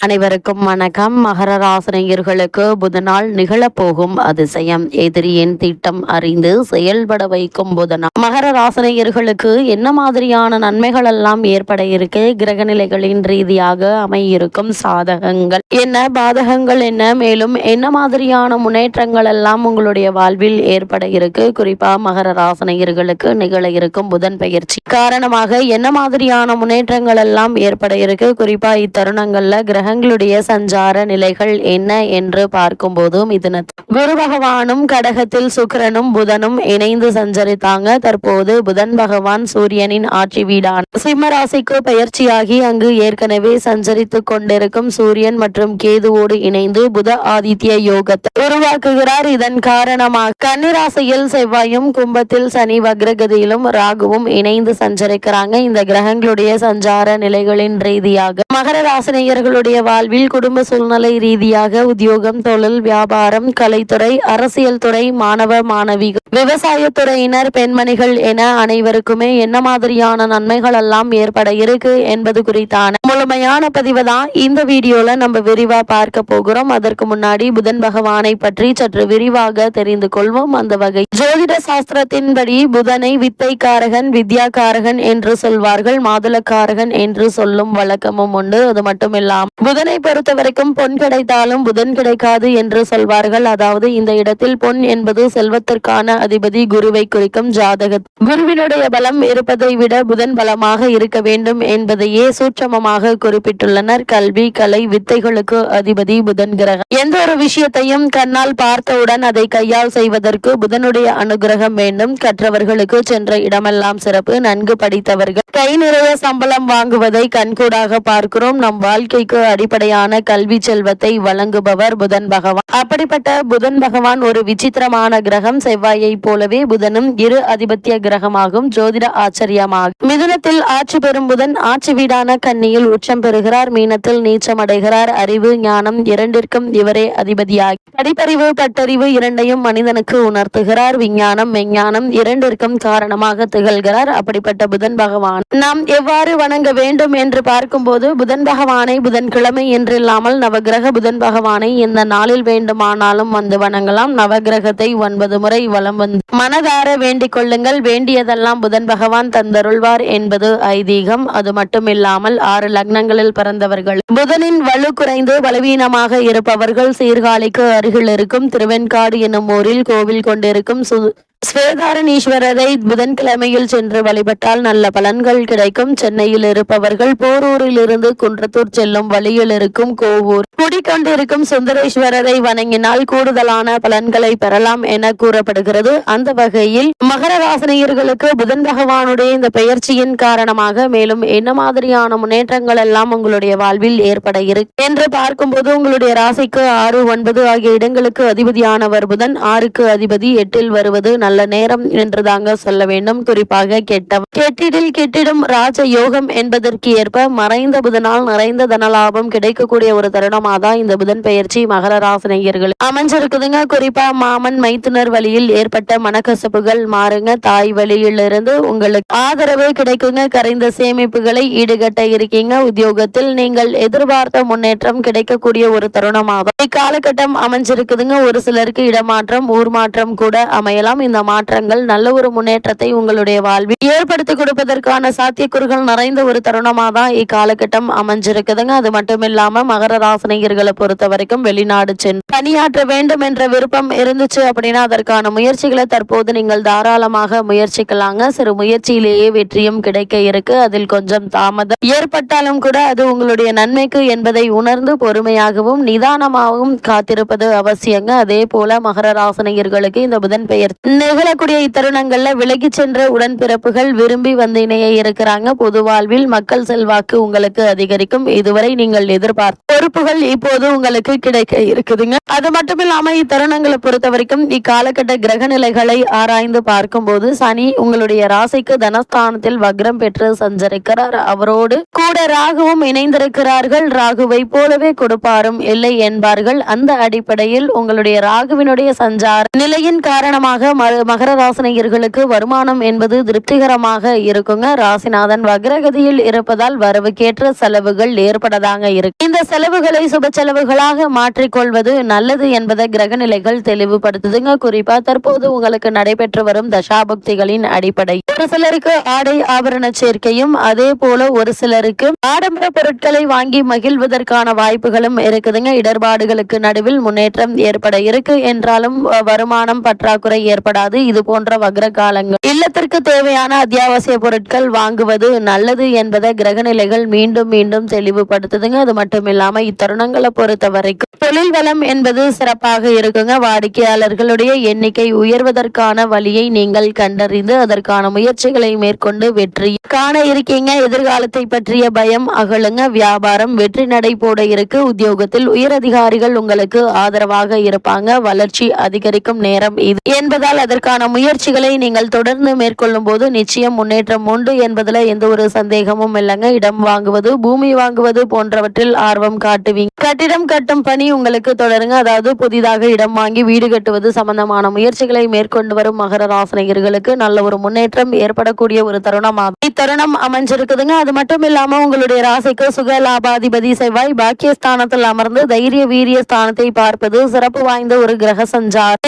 அனைவருக்கும் வணக்கம். மகர ராசினியர்களுக்கு புதனால் நிகழப்போகும் அதிசயம். எதிரியின் திட்டம் அறிந்து செயல்பட வைக்கும் புதனால் மகர ராசினியர்களுக்கு என்ன மாதிரியான நன்மைகள் எல்லாம் ஏற்பட இருக்கு? கிரக நிலைகளின் ரீதியாக அமையிருக்கும் சாதகங்கள் என்ன? பாதகங்கள் என்ன? மேலும் என்ன மாதிரியான முன்னேற்றங்கள் எல்லாம் உங்களுடைய வாழ்வில் ஏற்பட இருக்கு? குறிப்பா மகர ராசினியர்களுக்கு நிகழ இருக்கும் புதன் பயிற்சி காரணமாக என்ன மாதிரியான முன்னேற்றங்கள் எல்லாம் ஏற்பட இருக்கு? குறிப்பா இத்தருணங்கள்ல கிரக கிரகங்களுடைய சஞ்சார நிலைகள் என்ன என்று பார்க்கும்போதும் மிதுன குரு பகவானும் கடகத்தில் சுக்கரனும் புதனும் இணைந்து சஞ்சரித்தாங்க. தற்போது புதன் பகவான் சூரியனின் ஆட்சி வீடான சிம்ம ராசிக்கு பயிற்சியாகி அங்கு ஏற்கனவே சஞ்சரித்துக் கொண்டிருக்கும் சூரியன் மற்றும் கேதுவோடு இணைந்து புத ஆதித்ய யோகத்தை உருவாக்குகிறார். இதன் காரணமாக கன்னிராசியில் செவ்வாயும் கும்பத்தில் சனி வக்ரகதியிலும் ராகுவும் இணைந்து சஞ்சரிக்கிறாங்க. இந்த கிரகங்களுடைய சஞ்சார நிலைகளின் ரீதியாக மகர ராசினியர்களுடைய வாழ்வில் குடும்ப சூழ்நிலை ரீதியாக உத்தியோகம் தொழில் வியாபாரம் கலைத்துறை அரசியல் துறை மாணவ மாணவிகள் விவசாயத்துறையினர் பெண்மணிகள் என அனைவருக்குமே என்ன மாதிரியான நன்மைகள் எல்லாம் ஏற்பட இருக்கு என்பது குறித்தான முழுமையான பதிவு தான் இந்த வீடியோல நம்ம விரிவா பார்க்க போகிறோம். அதற்கு முன்னாடி புதன் பகவானை பற்றி சற்று விரிவாக தெரிந்து கொள்வோம். அந்த வகை ஜோதிட சாஸ்திரத்தின்படி புதனை வித்தைக்காரகன் வித்யாக்காரகன் என்று சொல்வார்கள் மாதுளக்காரகன் என்று சொல்லும் வழக்கமும் உண்டு. அது மட்டும் இல்லாமல் புதனை பொறுத்த வரைக்கும் பொன் கிடைத்தாலும் புதன் கிடைக்காது என்று சொல்வார்கள். அதாவது இந்த இடத்தில் பொன் என்பது செல்வத்திற்கான அதிபதி குருவை குறிக்கும் ஜாதக குருவினுடைய பலம் இருப்பதை விட புதன் பலமாக இருக்க வேண்டும் என்பதையே சூட்சமமாக குறிப்பிட்டுள்ளனர். கல்வி கலை வித்தைகளுக்கு அதிபதி புதன் கிரகம். எந்த ஒரு விஷயத்தையும் கண்ணால் பார்த்தவுடன் அதை கையால் செய்வதற்கு புதனுடைய அனுகிரகம் வேண்டும். கற்றவர்களுக்கு சென்ற இடமெல்லாம் சிறப்பு. நன்கு படித்தவர்கள். கை நிறைய சம்பளம் வாங்குவதை கண்கூடாக பார்க்கிறோம். நம் வாழ்க்கைக்கு அடிப்படையான கல்வி செல்வத்தை வழங்குபவர் புதன் பகவான். அப்படிப்பட்ட புதன் பகவான் ஒரு விசித்திரமான கிரகம் செவ்வாயை போலவே புதனும் இரு அதிபத்திய கிரகமாகும் ஜோதிட ஆச்சரியமாகும் மிதுனத்தில் ஆட்சி பெறும் புதன் ஆட்சி வீடான கன்னியில் உச்சம் பெறுகிறார் மீனத்தில் நீச்சம் அடைகிறார் அறிவு ஞானம் இரண்டிற்கும் இவரே அதிபதியாகி. படிப்பறிவு பட்டறிவு இரண்டையும் மனிதனுக்கு உணர்த்துகிறார் விஞ்ஞானம் மெஞ்ஞானம் இரண்டிற்கும் காரணமாக திகழ்கிறார் அப்படிப்பட்ட புதன் பகவான். நாம் எவ்வாறு வணங்க வேண்டும் என்று பார்க்கும்போது புதன் பகவானை புதன்கிழமை என்றில்லாமல் நவகிரக புதன் பகவானை இந்த நாளில் வேண்டுமானாலும் வந்து வணங்கலாம். நவகிரகத்தை ஒன்பது முறை வலம் வந்து மனதார வேண்டிக் கொள்ளுங்கள். வேண்டியதெல்லாம் புதன் பகவான் தந்தருள்வார் என்பது ஐதீகம். அது மட்டுமில்லாமல் ஆறு லக்னங்களில் பிறந்தவர்கள். புதனின் வலு குறைந்து பலவீனமாக இருப்பவர்கள் சீர்காழிக்கு அருகில் இருக்கும். திருவெண்காடு என்னும் ஊரில் கோவில் கொண்டிருக்கும் சு ஸ்வேதாரணீஸ்வரரை புதன்கிழமையில் சென்று வழிபட்டால் நல்ல பலன்கள் கிடைக்கும். சென்னையில் இருப்பவர்கள் போரூரில் இருந்து குன்றத்தூர் செல்லும் வழியில் இருக்கும் கோவூர். குடிக்கொண்டிருக்கும் சுந்தரேஸ்வரரை வணங்கினால் கூடுதலான பலன்களை பெறலாம் என கூறப்படுகிறது. அந்த வகையில் மகர வாசனையர்களுக்கு புதன் பகவானுடைய இந்த பெயர்ச்சியின் காரணமாக மேலும் என்ன மாதிரியான முன்னேற்றங்கள் எல்லாம் உங்களுடைய வாழ்வில் ஏற்பட இருக்கு என்று பார்க்கும்போது உங்களுடைய ராசிக்கு ஆறு ஒன்பது ஆகிய இடங்களுக்கு அதிபதியானவர் புதன். ஆறுக்கு அதிபதி எட்டில் வருவது நல்ல நேரம் என்றுதாங்க சொல்ல வேண்டும். குறிப்பாக கெட்ட கெட்டிடில் கெட்டிடும் ராஜ யோகம் என்பதற்கு ஏற்ப மறைந்த புதனால் நிறைந்த தனலாபம் கிடைக்கக்கூடிய ஒரு தருணமாக தான் இந்த புதன் பெயர்ச்சி மகர ராசினியர்கள். அமைஞ்சிருக்குதுங்க. குறிப்பா மாமன் மைத்துனர் வழியில் ஏற்பட்ட மனக்கசப்புகள் மாறுங்க. தாய் வழியிலிருந்து உங்களுக்கு ஆதரவு கிடைக்குங்க. கரைந்த சேமிப்புகளை ஈடுகட்ட இருக்கீங்க. உத்தியோகத்தில் நீங்கள் எதிர்பார்த்த முன்னேற்றம் கிடைக்கக்கூடிய ஒரு தருணமாகும். இக்காலகட்டம் அமைஞ்சிருக்குதுங்க. ஒரு சிலருக்கு இடமாற்றம் ஊர் மாற்றம் கூட அமையலாம். இந்த மாற்றங்கள் நல்ல ஒரு முன்னேற்றத்தை உங்களுடைய வாழ்வில் ஏற்படுத்தி கொடுப்பதற்கான சாத்தியக்கூறுகள் நிறைந்த ஒரு தருணமாக தான் இக்காலகட்டம் அமைஞ்சிருக்குதுங்க. அது மட்டும் இல்லாம மகர ராசினியர்களை பொறுத்த வரைக்கும் வெளிநாடு சென்று பணியாற்ற வேண்டும் என்ற விருப்பம் இருந்துச்சு அப்படின்னா அதற்கான முயற்சிகளை தற்போது நீங்கள் தாராளமாக முயற்சிக்கலாங்க. சிறு முயற்சியிலேயே வெற்றியும் கிடைக்க இருக்கு. அதில் கொஞ்சம் தாமதம் ஏற்பட்டாலும் கூட அது உங்களுடைய நன்மைக்கு என்பதை உணர்ந்து பொறுமையாகவும் நிதானமாகவும் காத்திருப்பது அவசியங்க. அதே போல மகர ராசினியர்களுக்கு இந்த புதன் பெயர் நிகழக்கூடிய இத்தருணங்கள்ல விலகி சென்ற உடன்பிறப்புகள் விரும்பி வந்து இணைய இருக்கிறாங்க. பொது வாழ்வில் மக்கள் செல்வாக்கு உங்களுக்கு அதிகரிக்கும். இதுவரை நீங்கள் எதிர்பார்த்த பொறுப்புகள் இப்போது உங்களுக்கு கிடைக்க இருக்குதுங்க. அது மட்டும் இல்லாம இத்தருணங்களை பொறுத்த வரைக்கும் இக்காலகட்ட கிரக நிலைகளை ஆராய்ந்து பார்க்கும்போது சனி உங்களுடைய ராசிக்கு தனஸ்தானத்தில் வக்ரம் பெற்று சஞ்சரிக்கிறார். அவரோடு கூட ராகுவும் இணைந்திருக்கிறார்கள். ராகுவை போலவே கொடுப்பாரும் இல்லை என்பார்கள். அந்த அடிப்படையில் உங்களுடைய ராகுவினுடைய சஞ்சார நிலையின் காரணமாக மறு மகர ராசினியர்களுக்கு வருமானம் என்பது திருப்திகரமாக இருக்குங்க. ராசிநாதன் வக்ரகதியில் இருப்பதால் வரவுக்கேற்ற செலவுகள் ஏற்படதாங்க இருக்கு. இந்த செலவுகளை சுப செலவுகளாக மாற்றிக்கொள்வது நல்லது என்பதை கிரக நிலைகள் தெளிவுபடுத்துதுங்க. குறிப்பா தற்போது உங்களுக்கு நடைபெற்று வரும் தசாபக்திகளின் அடிப்படை. ஒரு சிலருக்கு ஆடை ஆபரண சேர்க்கையும் அதே போல ஒரு சிலருக்கு ஆடம்பர பொருட்களை வாங்கி மகிழ்வதற்கான வாய்ப்புகளும் இருக்குதுங்க. இடர்பாடுகளுக்கு நடுவில் முன்னேற்றம் ஏற்பட இருக்கு. என்றாலும் வருமானம் பற்றாக்குறை ஏற்படாது. கூடாது இது போன்ற வக்ர காலங்கள். இல்லத்திற்கு தேவையான அத்தியாவசிய பொருட்கள் வாங்குவது நல்லது என்பதை கிரகநிலைகள் மீண்டும் மீண்டும் தெளிவுபடுத்துதுங்க. அது மட்டும் இல்லாம இத்தருணங்களை பொறுத்த வரைக்கும் தொழில் வளம் என்பது சிறப்பாக இருக்குங்க. வாடிக்கையாளர்களுடைய எண்ணிக்கை உயர்வதற்கான வழியை நீங்கள் கண்டறிந்து அதற்கான முயற்சிகளை மேற்கொண்டு வெற்றி காண இருக்கீங்க. எதிர்காலத்தை பற்றிய பயம் அகலுங்க. வியாபாரம் வெற்றி நடை போட இருக்கு. உத்தியோகத்தில் உயரதிகாரிகள் உங்களுக்கு ஆதரவாக இருப்பாங்க. வளர்ச்சி அதிகரிக்கும் நேரம் இது என்பதால் அதற்கு இதற்கான முயற்சிகளை நீங்கள் தொடர்ந்து மேற்கொள்ளும் போது நிச்சயம் முன்னேற்றம் உண்டு என்பதுல எந்த ஒரு சந்தேகமும் இல்லைங்க. இடம் வாங்குவது பூமி வாங்குவது போன்றவற்றில் ஆர்வம் காட்டுவீங்க. கட்டிடம் கட்டும் பணி உங்களுக்கு தொடருங்க. அதாவது புதிதாக இடம் வாங்கி வீடு கட்டுவது சம்பந்தமான முயற்சிகளை மேற்கொண்டு வரும் மகர ராசினியர்களுக்கு நல்ல ஒரு முன்னேற்றம் ஏற்படக்கூடிய ஒரு தருணமாகும். இத்தருணம் அமைஞ்சிருக்குதுங்க. அது மட்டும் இல்லாம உங்களுடைய ராசிக்கு சுக லாபாதிபதி செவ்வாய் பாக்கியஸ்தானத்தில் அமர்ந்து தைரிய வீரிய ஸ்தானத்தை பார்ப்பது சிறப்பு வாய்ந்த ஒரு கிரக சஞ்சார்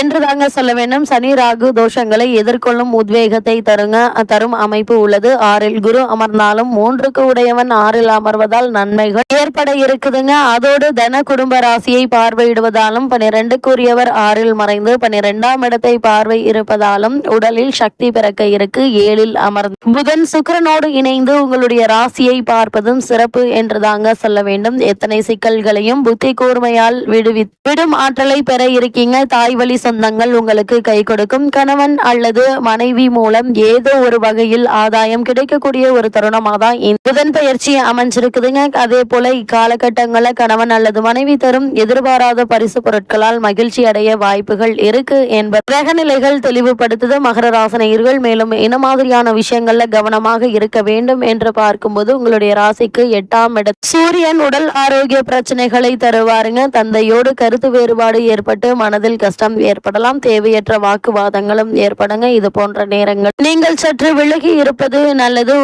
என்றுதாங்க என்றுதாங்க சொல்ல வேண்டும். சனி ராகு தோஷங்களை எதிர்கொள்ளும் உத்வேகத்தை தருங்க தரும் அமைப்பு உள்ளது. ஆறில் குரு அமர்ந்தாலும் மூன்றுக்கு உடையவன் ஆறில் அமர்வதால் நன்மைகள் ஏற்பட இருக்குதுங்க. அதோடு தன குடும்ப ராசியை பார்வையிடுவதாலும் பனிரெண்டுக்குரியவர் ஆறில் மறைந்து பனிரெண்டாம் இடத்தை பார்வை இருப்பதாலும் உடலில் சக்தி பிறக்க இருக்கு. ஏழில் அமர்ந்து புதன் சுக்கரனோடு இணைந்து உங்களுடைய ராசியை பார்ப்பதும் சிறப்பு என்றுதாங்க சொல்ல வேண்டும். எத்தனை சிக்கல்களையும் புத்தி கூர்மையால் விடுவி விடும் ஆற்றலை பெற இருக்கீங்க. தாய் வழி சொந்தங்கள் உங்களுக்கு கை கொடுக்கும் கணவன் அல்லது மனைவி மூலம் ஏதோ ஒரு வகையில் ஆதாயம் கிடைக்கக்கூடிய ஒரு தருணமாக தான் புதன் பயிற்சி அமைஞ்சிருக்குதுங்க. அதே போல இக்காலகட்டங்களில் கணவன் அல்லது மனைவி தரும் எதிர்பாராத பரிசு பொருட்களால் மகிழ்ச்சி அடைய வாய்ப்புகள் இருக்கு என்பது கிரகநிலைகள் தெளிவுபடுத்துது. மகர ராசனையர்கள் மேலும் என்ன மாதிரியான விஷயங்கள்ல கவனமாக இருக்க வேண்டும் என்று பார்க்கும்போது உங்களுடைய ராசிக்கு எட்டாம் இடம். சூரியன் உடல் ஆரோக்கிய பிரச்சனைகளை தருவாருங்க. தந்தையோடு கருத்து வேறுபாடு ஏற்பட்டு மனதில் கஷ்டம் ஏற்படலாம். தேவையற்ற வாக்குவாதங்களும் ஏற்படுங்க. இது போன்ற நேரங்கள். நீங்கள் சற்று விலகி இருப்பது நல்லது.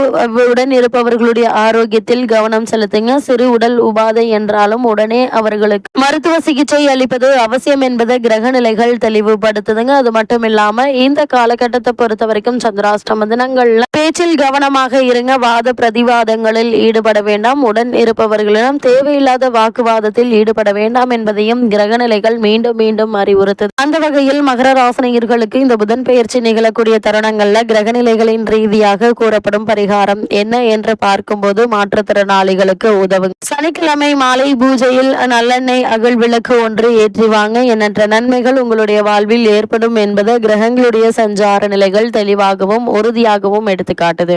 உடன் இருப்பவர்களுடைய ஆரோக்கியத்தில் கவனம் செலுத்துங்க. சிறு உடல் உபாதை என்றாலும் உடனே அவர்களுக்கு மருத்துவ சிகிச்சை அளிப்பது அவசியம் என்பதை கிரக நிலைகள் தெளிவுபடுத்துதுங்க. அது மட்டும் இல்லாம இந்த காலகட்டத்தை பொறுத்த வரைக்கும் சந்திராஷ்டம தினங்கள்ல பேச்சில் கவனமாக இருங்க. வாத பிரதிவாதங்களில் ஈடுபட வேண்டாம். உடன் இருப்பவர்களிடம் தேவையில்லாத வாக்குவாதத்தில் ஈடுபட வேண்டாம் என்பதையும் கிரகநிலைகள் மீண்டும் மீண்டும் அறிவுறுத்தது. அந்த வகையில் மகர ராசினியர்களுக்கு இந்த புதன் பெயர்ச்சி நிகழக்கூடிய தருணங்கள்ல கிரகநிலைகளின் ரீதியாக கூறப்படும் பரிகாரம் என்ன என்று பார்க்கும்போது மாற்றுத்திறனாளிகளுக்கு உதவும். சனிக்கிழமை மாலை பூஜையில் நல்லெண்ணெய் அகழ் விளக்கு ஒன்று ஏற்றி வாங்க. எண்ணற்ற நன்மைகள் உங்களுடைய வாழ்வில் ஏற்படும் என்பது கிரகங்களுடைய சஞ்சார நிலைகள் தெளிவாகவும் உறுதியாகவும் எடுத்துக்காட்டுது.